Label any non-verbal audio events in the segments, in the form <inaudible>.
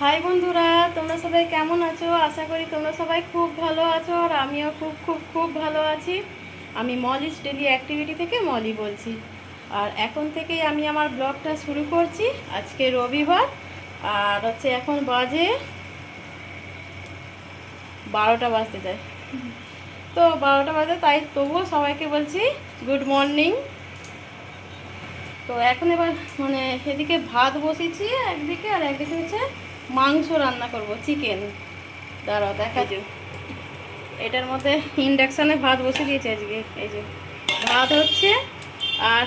High বন্ধুরা, তোমরা সবাই কেমন আছো? আশা করি তোমরা সবাই খুব ভালো আছো আর আমিও খুব খুব খুব ভালো আছি। আমি মলিস ডেলি অ্যাক্টিভিটি থেকে মলি বলছি। আর এখন থেকেই আমি আমার ব্লগটা শুরু করছি আজকে রবিবার, আর হচ্ছে এখন বাজে বারোটা বাজতে যায়। তো বারোটা বাজে, তাই তবুও সবাইকে বলছি গুড মর্নিং। তো এখন এবার মানে এদিকে ভাত বসিয়েছি একদিকে আর একদিকে হচ্ছে মাংস রান্না করব চিকেন দাঁড়াও দেখা যাও এটার মধ্যে ইন্ডাকশানে ভাত বসিয়ে দিয়েছে আজকে এই যে ভাত হচ্ছে আর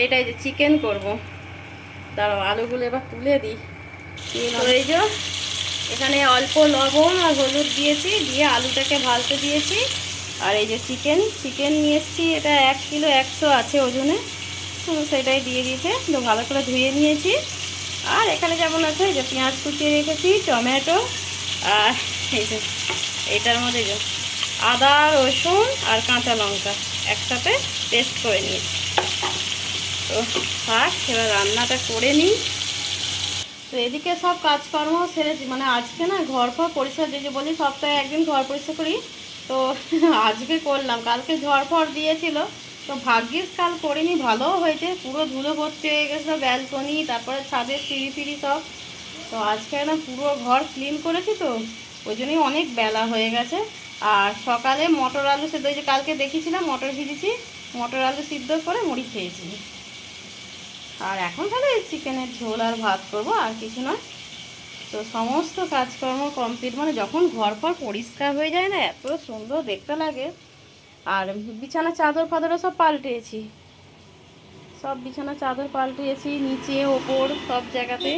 এইটাই যে চিকেন করব। দাঁড়াও আলুগুলো এবার তুলে দিই। এই যে এখানে অল্প লবণ আর হলুদ দিয়েছি দিয়ে আলুটাকে ভালতে দিয়েছি। আর এই যে চিকেন চিকেন নিয়ে এসেছি এটা এক কিলো একশো আছে ওজনে। সেটাই দিয়ে দিয়েছে তো ভালো করে ধুয়ে নিয়েছি। আর এখানে যেমন আছে যে পেঁয়াজ কুচিয়ে রেখেছি, টমেটো, আর এই যে এটার মধ্যে যে আদা, রসুন আর কাঁচা লঙ্কা একসাথে পেস্ট করে নিয়েছি। তো থাক, এবার রান্নাটা করে নিই। তো এদিকে সব কাজকর্ম সেরেছি মানে আজকে না ঘর ফর পরিষ্কার যে বলি সপ্তাহে একদিন ঘর পরিষ্কার করি। তো আজকে করলাম, কালকে ঝড় ফড় দিয়েছিল। তো ভাগ্যিস কাল করিনি, ভালোও হয়েছে, পুরো ধুলো ভর্তি হয়ে গেছিল ব্যালকনি তারপরে ছাদের সিঁড়ি ফিড়ি সব। তো আজকে না পুরো ঘর ক্লিন করেছি তো, ওই জন্যই অনেক বেলা হয়ে গেছে। আর সকালে মটর আলু সেদ্ধ যে কালকে দেখিয়েছিলাম মটর ভিজেছি মটর আলু সিদ্ধ করে মুড়ি খেয়েছি। আর এখন তাহলে চিকেনের ঝোল আর ভাত করব, আর কিছু নয়। তো সমস্ত কাজকর্ম কমপ্লিট মানে যখন ঘর পর পরিষ্কার হয়ে যায় না, এত সুন্দর দেখতে লাগে। আর বিছানা চাদর ফাদরও সব পাল্টেছি। সব বিছানা চাদর পাল্টিয়েছি নিচে ওপর সব জায়গাতে।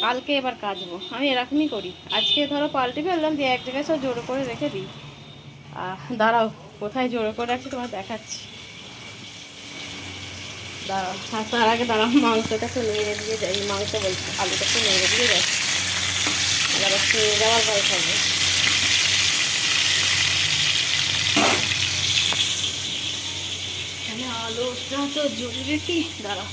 কালকে এবার কাচবো। আমি এরকমই করি। আজকে ধরো পাল্টে ফেললাম দিয়ে এক জায়গায় সব জোড়ো করে রেখে দিই। আহ, দাঁড়াও কোথায় জোড়ো করে রাখছি তোমার দেখাচ্ছি। দাঁড়াও আর তার আগে দাঁড়াও মাংসটাকে নেড়ে দিয়ে যাই। মাংস বলছি আলুটাকে নেড়ে দিয়ে যাই। একটু যাওয়ার পরে খাব এখানে আলুটা তো জরুরি কি দাঁড়াও।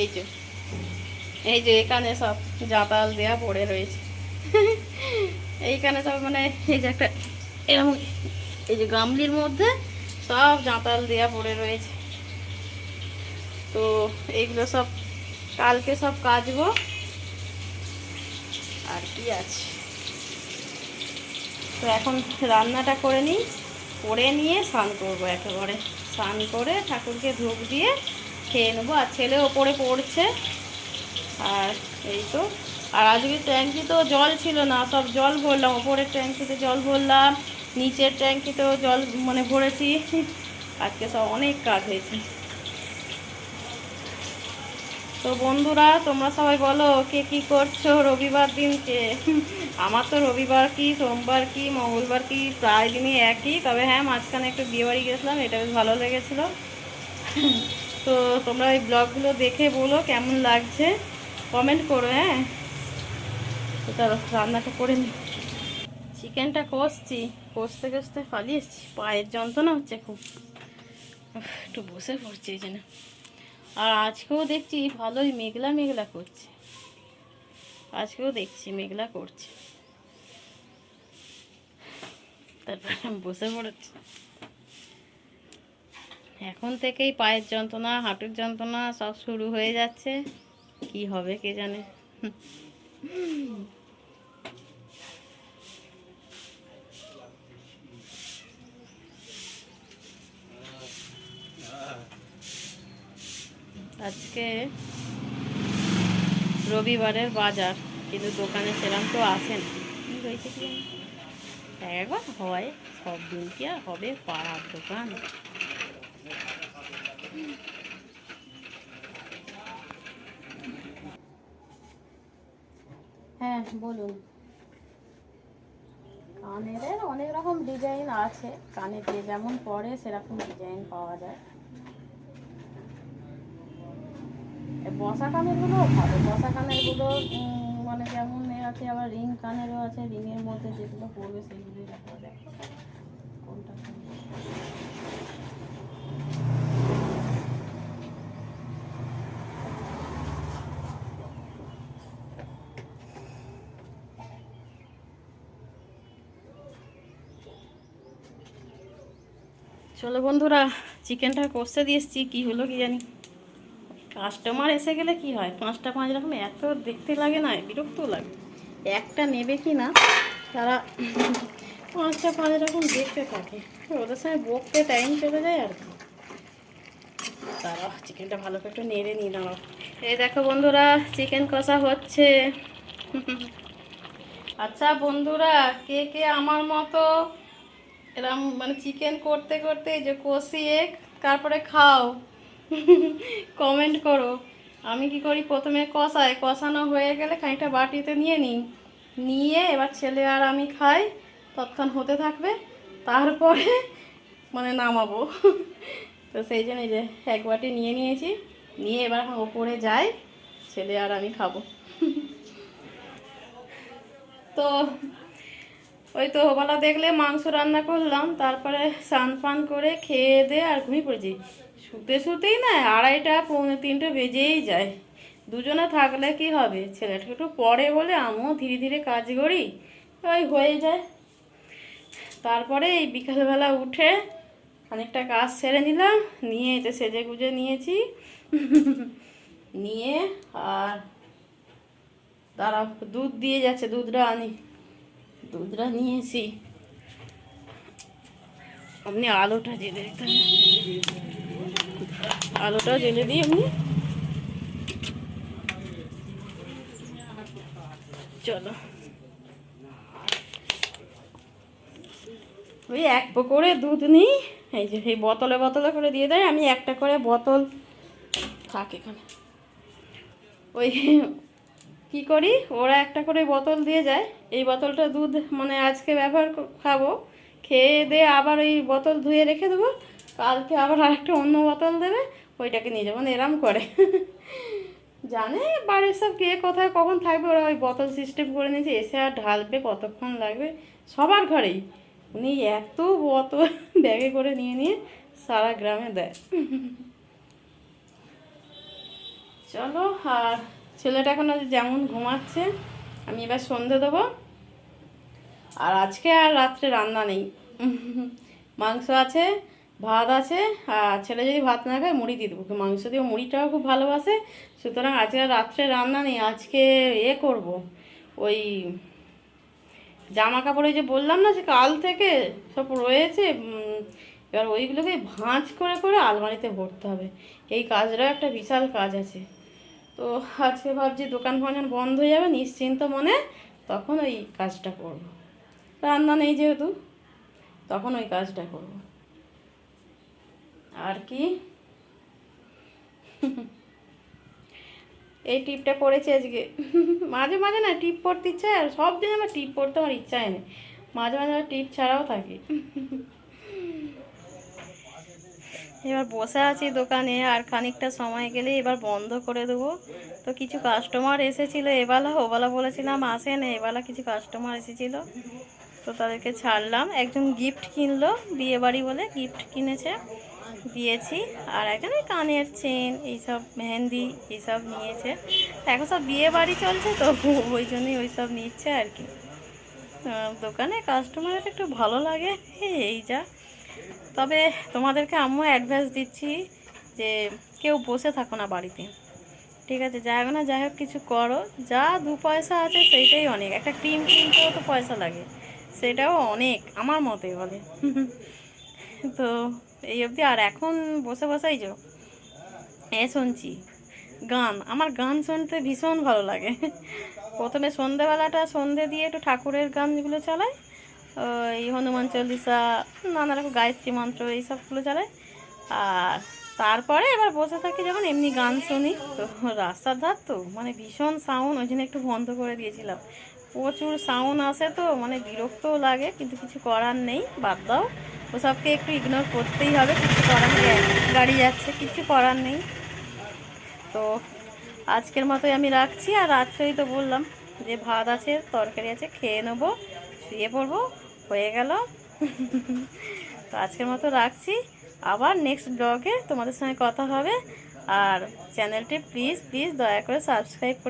এই যে এই যে এখানে সব জাতাল দেওয়া পড়ে রয়েছে। এইখানে সব মানে এই যে একটা, এরকম এই যে গামলির মধ্যে সব জাঁতাল দেওয়া পড়ে রয়েছে। তো এইগুলো সব কালকে সব কাচবো। আর কি আছে? তো এখন রান্নাটা করে নিই। করে নিয়ে স্নান করব একেবারে। স্নান করে ঠাকুরকে ধূপ দিয়ে খেয়ে নেব। আর ছেলে ওপরে পড়ছে। আর এই তো। আর আজকে ট্যাঙ্কি তো জল ছিল না, সব জল ভরলাম। ওপরের ট্যাঙ্কিতে জল ভরলাম, নিচের ট্যাঙ্কিতেও জল মানে ভরেছি। আজকে সব অনেক কাজ হয়েছে। তো বন্ধুরা, তোমরা সবাই বলো, কে কি করছ রবিবার দিনকে? আমার তো রবিবার কি, সোমবার কি, মঙ্গলবার কি, প্রায় দিনই একই। তবে হ্যাঁ মাঝখানে একটু বিয়েবাড়ি গেছিলাম, এটা বেশ ভালো লেগেছিলো। তো তোমরা এই ব্লগগুলো দেখে বলো, কেমন লাগছে? কমেন্ট করো হ্যাঁ? তো চলো, রান্নাটা করে নি চিকেনটা কষছি, কষতে কষতে পালিয়ে এসছি পায়ের যন্ত্রণা হচ্ছে খুব। একটু বসে পড়ছি, এই আর আজকেও দেখছি ভালোই মেঘলা মেঘলা করছে। আজকেও দেখছি মেঘলা করছে। তারপর বসে পড়েছি। এখন থেকেই পায়ের যন্ত্রণা, হাঁটুর যন্ত্রণা সব শুরু হয়ে যাচ্ছে। কি হবে কে জানে? আজকে রবিবারের বাজার, কিন্তু দোকানে সেরকম তো আসে না। কি হয়েছে কি একবার হয়, সব দিন কি আর হবে? পাড়ার দোকান। হ্যাঁ বলুন। কানের অনেক রকম ডিজাইন আছে। কানে যে যেমন পড়ে সেরকম ডিজাইন পাওয়া যায়। মানে বসা কানেরগুলো ভালো। বসা কানেরগুলো মানে যেমন এ আছে, আবার রিং কানেরও আছে, রিংয়ের মধ্যে যেগুলো পড়বে সেগুলোই দেখা। কোনটা। চলো বন্ধুরা, চিকেনটা কষতে দিয়ে এসছি, কী হলো কি জানি। কাস্টমার এসে গেলে কি হয়? পাঁচটা পাঁচ রকম এত দেখতে লাগে না বিরক্ত লাগে। একটা নেবে কি না, তারা পাঁচটা পাঁচ রকম দেখতে থাকে। ওদের সঙ্গে বকতে টাইম চলে যায় আর কি। তারা চিকেনটা ভালো করে একটু নেড়ে নিই এই দেখো বন্ধুরা চিকেন কষা হচ্ছে। আচ্ছা বন্ধুরা, কে কে আমার মতো এরম মানে চিকেন করতে করতে যে কষিয়ে তারপরে খাও। কমেন্ট করো। আমি কি করি? প্রথমে কষাই। কষানো হয়ে গেলে খানিকটা বাটিতে নিয়ে নিই। নিয়ে এবার ছেলে আর আমি খাই। তৎক্ষণ হতে থাকবে। তারপরে মানে নামাবো। তো সেই জন্য যে এক বাটি নিয়ে নিয়েছি। নিয়ে এবার ওপরে যাই। ছেলে আর আমি খাব। তো ওই তো ওবেলা দেখলে মাংস রান্না করলাম। তারপরে স্নান ফান করে খেয়ে দিয়ে আর ঘুমিয়ে পড়েছি। শুতে শুতেই না আড়াইটা, পৌনে তিনটে বেজেই যায়। দুজনে থাকলে কি হবে? ছেলেটা একটু পরে বলে আমিও ধীরে ধীরে কাজ করি, ওই হয়ে যায়। তারপরে এই বিকালবেলা উঠে অনেকটা কাজ সেরে নিলাম, নিয়ে এতে সেজে গুজে নিয়েছি। নিয়ে আর তারা দুধ দিয়ে যাচ্ছে, দুধটা আনি। দুধটা নিয়েছি। আপনি আলোটা জেলে হবে। আলোটাও জেলে দিই আপনি চলো। ওই এক করে দুধ নিই। এই যে, এই বোতলে বোতলে করে দিয়ে দেয়, আমি একটা করে বোতল থাক এখানে। ওই কি করি, ওরা একটা করে বোতল দিয়ে যায়। এই বোতলটা দুধ মানে আজকে ব্যবহার খাব। খেয়ে দিয়ে আবার ওই বোতল ধুয়ে রেখে দেবো। কালকে আবার আরেকটা অন্য বোতল দেবে, ওইটাকে নিয়ে যাব এরম করে। জানে বাড়ির সব কে কোথায় কখন থাকবে, ওরা ওই বোতল সিস্টেম করে নিয়েছে, এসে আর ঢালবে কতক্ষণ লাগবে, সবার ঘরেই। উনি এত বোতল ব্যাগে করে নিয়ে নিয়ে সারা গ্রামে দেয়। চলো, আর ছেলেটা এখন যেমন ঘুমাচ্ছে, আমি এবার সন্ধে দেবো। আর আজকে আর রাত্রে রান্না নেই। মাংস আছে ভাত আছে, আর ছেলে যদি ভাত না খায় মুড়ি দিয়ে দেবো। মাংস দিয়ে মুড়িটাও খুব ভালোবাসে। সুতরাং আজকে রাত্রে রান্না নেই, আজকে এ করব। ওই জামা কাপড়ে যে বললাম না যে কাল থেকে সব রয়েছে এবার ওইগুলোকে ভাঁজ করে করে আলমারিতে ভরতে হবে। এই কাজটাও একটা বিশাল কাজ আছে। তো আজকে ভাবছি দোকান ফোকান বন্ধ হয়ে যাবে নিশ্চিন্ত মনে তখন ওই কাজটা করব। রান্না নেই যেহেতু, তখন ওই কাজটা করব। আর কি? এই টিপটা পড়েছি আজকে। মাঝে মাঝে না টিপ পড়তে ইচ্ছা আর সব দিন আমার টিপ পড়তে আমার ইচ্ছা হয় মাঝে মাঝে আমার টিপ ছাড়াও থাকি। এবার বসে আছি দোকানে আর খানিকটা সময় গেলে এবার বন্ধ করে দেবো। তো কিছু কাস্টমার এসেছিল, এবেলা, ওবেলা বলেছিলাম, আসে না। এবেলা কিছু কাস্টমার এসেছিল। তো তাদেরকে ছাড়লাম। একজন গিফট কিনলো বিয়ে বাড়ি বলে গিফট কিনেছে। দিয়েছি। আর এখানে কানের চেন, এইসব মেহেন্দি এইসব নিয়েছে। এখন সব বিয়ে বাড়ি চলছে তো, <laughs> ওই জন্যই ওই সব নিচ্ছে আর কি। দোকানে কাস্টমারের একটু ভালো লাগে এই যা। তবে তোমাদেরকে আমিও অ্যাডভাইস দিচ্ছি যে কেউ বসে থাকো না বাড়িতে। ঠিক আছে, যাই হোক না, যাই হোক, কিছু করো। যা দু পয়সা আছে সেইটাই অনেক। একটা ক্রিম কিনতেও তো পয়সা লাগে। সেটাও অনেক, আমার মতে বলে। <laughs> তো এই অবধি। আর এখন বসে বসেই যো, এ শুনছি, গান। আমার গান শুনতে ভীষণ ভালো লাগে। প্রথমে সন্ধেবেলাটা, সন্ধে দিয়ে একটু ঠাকুরের গানগুলো চালাই এই হনুমান চল্লিশা, নানা রকম গায়ত্রী মন্ত্র, এই সবগুলো চালাই আর তারপরে এবার বসে থাকি যখন এমনি গান শুনি, তো রাস্তার ধার তো মানে ভীষণ সাউন্ড ওই জন্য একটু বন্ধ করে দিয়েছিলাম। প্রচুর সাউন্ড আসে তো মানে বিরক্তও লাগে, কিন্তু কিছু করার নেই, বাদ দাও। ওসবকে একটু ইগনোর করতেই হবে, কিছু করার নেই, গাড়ি যাচ্ছে, কিছু করার নেই। তো আজকের মতোই আমি রাখছি, আর রাত্রেই তো বললাম যে ভাত আছে, তরকারি আছে, খেয়ে নেব, শুয়ে পড়ব, হয়ে গেল। তো আজকের মতো রাখছি। আবার নেক্সট ব্লগে তোমাদের সঙ্গে কথা হবে, আর চ্যানেলটি প্লিজ প্লিজ দয়া করে সাবস্ক্রাইব করে